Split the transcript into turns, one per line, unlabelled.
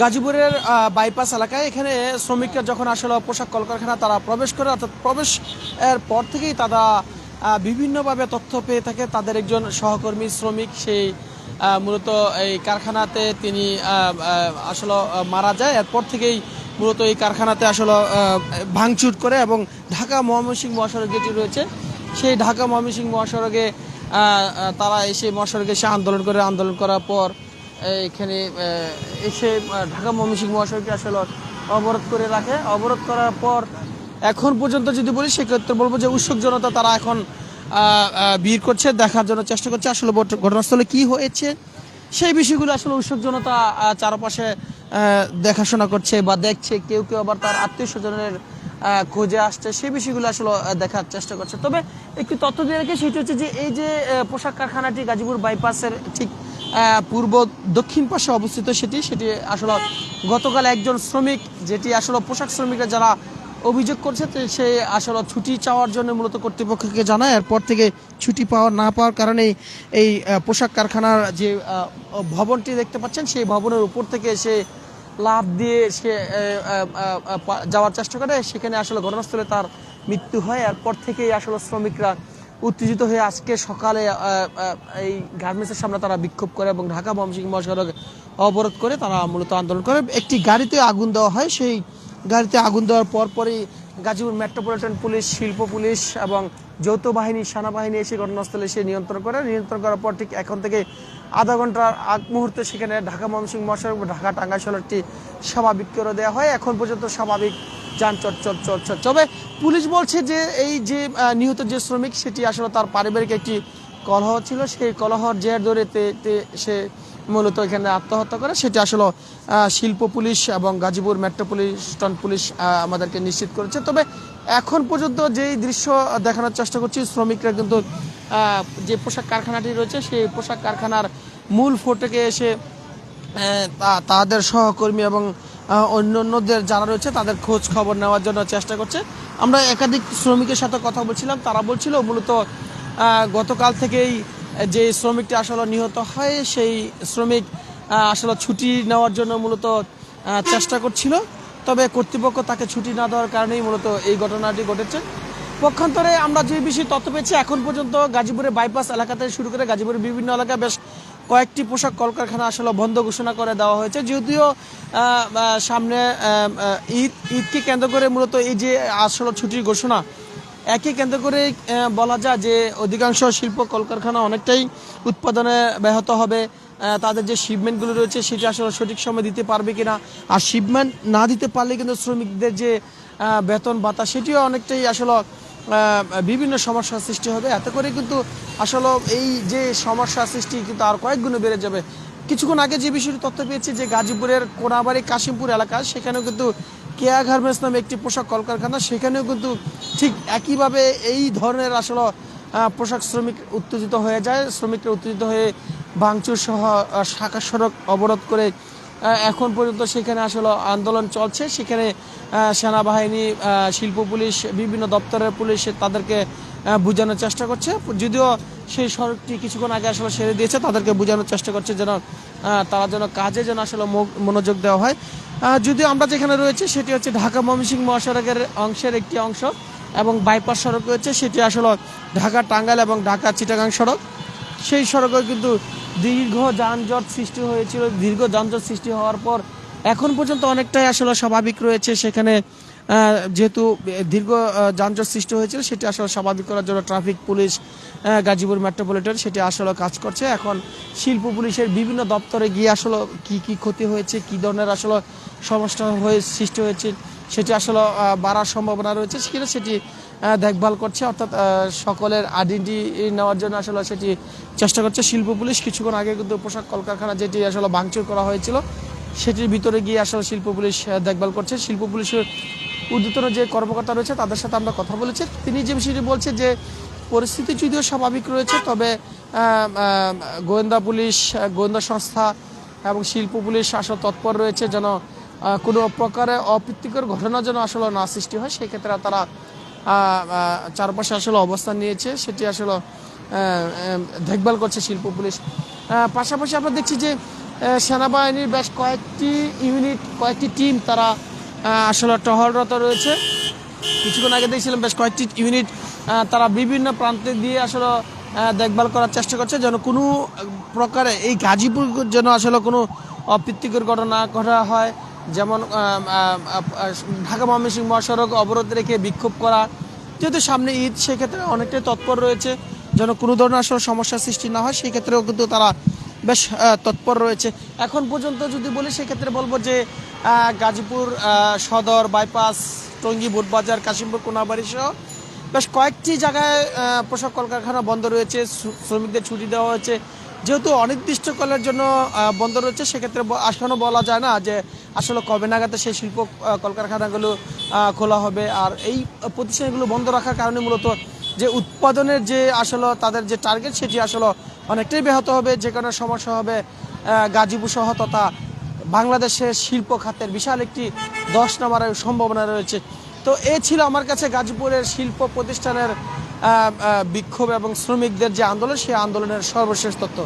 গাজীপুরের বাইপাস এলাকায় এখানে শ্রমিকরা যখন আসলে পোশাক কলকারখানা, তারা প্রবেশ করে, অর্থাৎ প্রবেশ এর পর থেকেই তারা বিভিন্নভাবে তথ্য পেয়ে থাকে। তাদের একজন সহকর্মী শ্রমিক, সেই মূলত এই কারখানাতে তিনি আসলে মারা যায়। এরপর থেকেই মূলত এই কারখানাতে আসলে ভাঙচুর করে এবং ঢাকা ময়মনসিংহ মহাসড়ক যেটি রয়েছে, সেই ঢাকা ময়মনসিংহ মহাসড়কে তারা এসে মহাসড়কে এসে আন্দোলন করে। আন্দোলন করার পর এখানে এসে ঢাকা ময়মনসিংহ মহাসড়কে আসলে অবরোধ করে রাখে। অবরোধ করার পর এখন পর্যন্ত যদি বলি, সেক্ষেত্রে বলব যে উৎসুক জনতা তারা এখন ভিড় করছে, দেখার জন্য চেষ্টা করছে। আসলে ঘটনাস্থলে কি হয়েছে, সেই বিষয়গুলো আসলে উৎসুক জনতা চারপাশে দেখাশোনা করছে বা দেখছে। কেউ কেউ আবার তার আত্মীয় স্বজনের খোঁজে আসছে। সেই বিষয়গুলো আসলে দেখার চেষ্টা করছে। তবে একটি তথ্য দিয়ে রেখে, সেটি হচ্ছে যে এই যে পোশাক কারখানাটি গাজীপুর বাইপাসের ঠিক পূর্ব দক্ষিণ পাশে অবস্থিত সেটি সেটি আসলে গতকাল একজন শ্রমিক, যেটি আসলে পোশাক শ্রমিকরা যারা অভিযোগ করছে সে আসলে ছুটি চাওয়ার জন্য মূলত কর্তৃপক্ষকে জানায়। এরপর থেকে ছুটি পাওয়া, না পাওয়ার কারণে এই পোশাক কারখানার যে ভবনটি দেখতে পাচ্ছেন, সেই ভবনের উপর থেকে সে লাভ দিয়ে সে যাওয়ার চেষ্টা করে। সেখানে আসলে ঘটনাস্থলে তার মৃত্যু হয়। এরপর থেকেই আসলে শ্রমিকরা উত্তেজিত হয়ে আজকে সকালে এই গার্মেন্টসের সামনে তারা বিক্ষোভ করে এবং ঢাকা ময়মনসিংহ মহাসড়ক অবরোধ করে তারা মূলত আন্দোলন করে। একটি গাড়িতে আগুন দেওয়া হয়। সেই গাড়িতে আগুন দেওয়ার পর পরই গাজীপুর মেট্রোপলিটন পুলিশ, শিল্প পুলিশ এবং যৌথ বাহিনী, সেনাবাহিনী এসে ঘটনাস্থলে এসে নিয়ন্ত্রণ করে। নিয়ন্ত্রণ করার পর ঠিক এখন থেকে আধা ঘণ্টার আগ মুহূর্তে সেখানে ঢাকা ময়মনসিংহ মহাসড়ক ঢাকা টাঙ্গাই সড়কটি স্বাভাবিক করে দেওয়া হয়। এখন পর্যন্ত স্বাভাবিক যান, চট চট চট চট। তবে পুলিশ বলছে যে এই যে নিহত যে শ্রমিক, সেটি আসলে তার পারিবারিক একটি কলহ ছিল। সেই কলহর জের ধরে সে মূলত এখানে আত্মহত্যা করে। সেটি আসলে শিল্প পুলিশ এবং গাজীপুর মেট্রোপলিটন পুলিশ আমাদেরকে নিশ্চিত করেছে। তবে এখন পর্যন্ত যেই দৃশ্য দেখানোর চেষ্টা করছি, শ্রমিকরা কিন্তু যে পোশাক কারখানাটি রয়েছে, সেই পোশাক কারখানার মূল ফটকে এসে তাদের সহকর্মী এবং আহ, অন্যান্যদের যারা রয়েছে তাদের খোঁজ খবর নেওয়ার জন্য চেষ্টা করছে। আমরা একাধিক শ্রমিকের সাথে কথা বলছিলাম তারা বলছিল মূলত গতকাল থেকেই যে শ্রমিকটি আসলে নিহত হয় সেই শ্রমিক আসলে ছুটি নেওয়ার জন্য মূলত চেষ্টা করছিল। তবে কর্তৃপক্ষ তাকে ছুটি না দেওয়ার কারণেই মূলত এই ঘটনাটি ঘটেছে। পক্ষান্তরে আমরা যে বিষয়ে তথ্য পেয়েছি এখন পর্যন্ত গাজীপুরের বাইপাস এলাকা থেকে শুরু করে গাজীপুরের বিভিন্ন এলাকায় বেশ কয়েকটি পোশাক কলকারখানা আসলে বন্ধ ঘোষণা করে দেওয়া হয়েছে। যদিও সামনে ঈদ, ঈদকে কেন্দ্র করে মূলত এই যে আসলে ছুটির ঘোষণা একই কেন্দ্র করে বলা যায় যে অধিকাংশ শিল্প কলকারখানা অনেকটাই উৎপাদনে ব্যাহত হবে। তাদের যে শিপমেন্টগুলো রয়েছে, সেটা আসলে সঠিক সময় দিতে পারবে কিনা, আর শিপমেন্ট না দিতে পারলে কিন্তু শ্রমিকদের যে বেতন ভাতা, সেটিও অনেকটাই আসলে বিভিন্ন সমস্যার সৃষ্টি হবে। এতে করে কিন্তু আসলে এই যে সমস্যার সৃষ্টি কিন্তু আর কয়েক গুণে বেড়ে যাবে। কিছুক্ষণ আগে যে বিষয়টি তথ্য পেয়েছি যে গাজীপুরের কোনাবাড়ি কাশিমপুর এলাকা, সেখানেও কিন্তু কেয়া গার্মেন্টস নামে একটি পোশাক কলকারখানা, সেখানেও কিন্তু ঠিক একইভাবে এই ধরনের আসলে পোশাক শ্রমিক উত্তেজিত হয়ে যায়। শ্রমিকরা উত্তেজিত হয়ে ভাঙচুর সহ শাখা সড়ক অবরোধ করে এখন পর্যন্ত সেখানে আসলে আন্দোলন চলছে। সেখানে সেনাবাহিনী শিল্প পুলিশ, বিভিন্ন দপ্তরের পুলিশ তাদেরকে বোঝানোর চেষ্টা করছে। যদিও সেই সড়কটি কিছুক্ষণ আগে আসলে সেরে দিয়েছে, তাদেরকে বোঝানোর চেষ্টা করছে যেন তারা যেন কাজে যেন আসলে মনোযোগ দেওয়া হয়। যদিও আমরা যেখানে রয়েছে, সেটি হচ্ছে ঢাকা ময়মনসিংহ মহাসড়কের অংশের একটি অংশ এবং বাইপাস সড়ক রয়েছে। সেটি আসলে ঢাকা টাঙ্গাইল এবং ঢাকা চিটাগাং সড়ক। সেই সড়কে কিন্তু দীর্ঘ যানজট সৃষ্টি হয়েছিল। দীর্ঘ যানজট সৃষ্টি হওয়ার পর এখন পর্যন্ত অনেকটাই আসলে স্বাভাবিক রয়েছে। সেখানে যেহেতু দীর্ঘ যানজট সৃষ্টি হয়েছিল, সেটি আসলে স্বাভাবিক করার জন্য ট্রাফিক পুলিশ গাজীপুর মেট্রোপলিটন, সেটি আসলে কাজ করছে। এখন শিল্প পুলিশের বিভিন্ন দপ্তরে গিয়ে আসলে কি কি ক্ষতি হয়েছে, কি ধরনের আসলে সমস্যা হয়ে, সৃষ্টি হয়েছে সেটি আসলে বাড়ার সম্ভাবনা রয়েছে। সেটা সেটি দেখভাল করছে, অর্থাৎ সকলের আইডেন্টি নেওয়ার জন্য আসলে সেটি চেষ্টা করছে। শিল্প পুলিশ কিছুক্ষণ আগে কিন্তু পোশাক কলকারখানা যেটি আসলে ভাঙচুর করা হয়েছিল, সেটির ভিতরে গিয়ে আসলে শিল্প পুলিশ দেখভাল করছে। শিল্প পুলিশের ঊর্ধ্বতন যে কর্মকর্তা রয়েছে, তাদের সাথে আমরা কথা বলেছি। তিনি যে বিষয়টি বলছে যে, পরিস্থিতি যদিও স্বাভাবিক রয়েছে, তবে গোয়েন্দা পুলিশ গোয়েন্দা সংস্থা এবং শিল্প পুলিশ আসলে তৎপর রয়েছে যেন কোনো প্রকারে অপ্রীতিকর ঘটনা যেন আসলে না সৃষ্টি হয়, সেক্ষেত্রে তারা চারপাশে আসলে অবস্থান নিয়েছে, সেটি আসলে দেখভাল করছে শিল্প পুলিশ। পাশাপাশি আমরা দেখছি যে সেনাবাহিনীর বেশ কয়েকটি ইউনিট, কয়েকটি টিম তারা আসলে টহলরত রয়েছে। কিছুক্ষণ আগে দেখছিলাম বেশ কয়েকটি ইউনিট তারা বিভিন্ন প্রান্তে দিয়ে আসলে দেখভাল করার চেষ্টা করছে, যেন কোনো প্রকারে এই গাজীপুর যেন আসলে কোনো অপ্রীতিকর ঘটনা ঘটা হয়। যেমন ঢাকা ময়মনসিংহ মহাসড়ক অবরোধ রেখে বিক্ষোভ করা, যেহেতু সামনে ঈদ, সেক্ষেত্রে অনেকটাই তৎপর রয়েছে। যেন কোনো ধরনের আসলে সমস্যার সৃষ্টি না হয় সেই ক্ষেত্রেও কিন্তু তারা বেশ তৎপর রয়েছে। এখন পর্যন্ত যদি বলি, সেক্ষেত্রে বলব যে গাজীপুর সদর, বাইপাস, টঙ্গী, বুটবাজার, কাশিমপুর, কোনাবাড়ি সহ বেশ কয়েকটি জায়গায় পোশাক কলকারখানা বন্ধ রয়েছে শ্রমিকদের ছুটি দেওয়া হয়েছে। যেহেতু অনির্দিষ্টকালের জন্য বন্ধ রয়েছে, সেক্ষেত্রে ব- বলা যায় না যে আসলে কবে নাগাদ সেই শিল্প কলকারখানাগুলো খোলা হবে? আর এই প্রতিষ্ঠানগুলো বন্ধ রাখার কারণে মূলত যে উৎপাদনের যে আসলে তাদের যে টার্গেট সেটি আসলে অনেকটাই ব্যাহত হবে, যে কারণে সমস্যা হবে গাজীপুর সহ তথা বাংলাদেশের শিল্প খাতের বিশাল একটি দশ নামার সম্ভাবনা রয়েছে। তো এ ছিল আমার কাছে গাজীপুরের শিল্প প্রতিষ্ঠানের বিক্ষোভ এবং শ্রমিকদের যে আন্দোলন সেই আন্দোলনের সর্বশেষ তথ্য।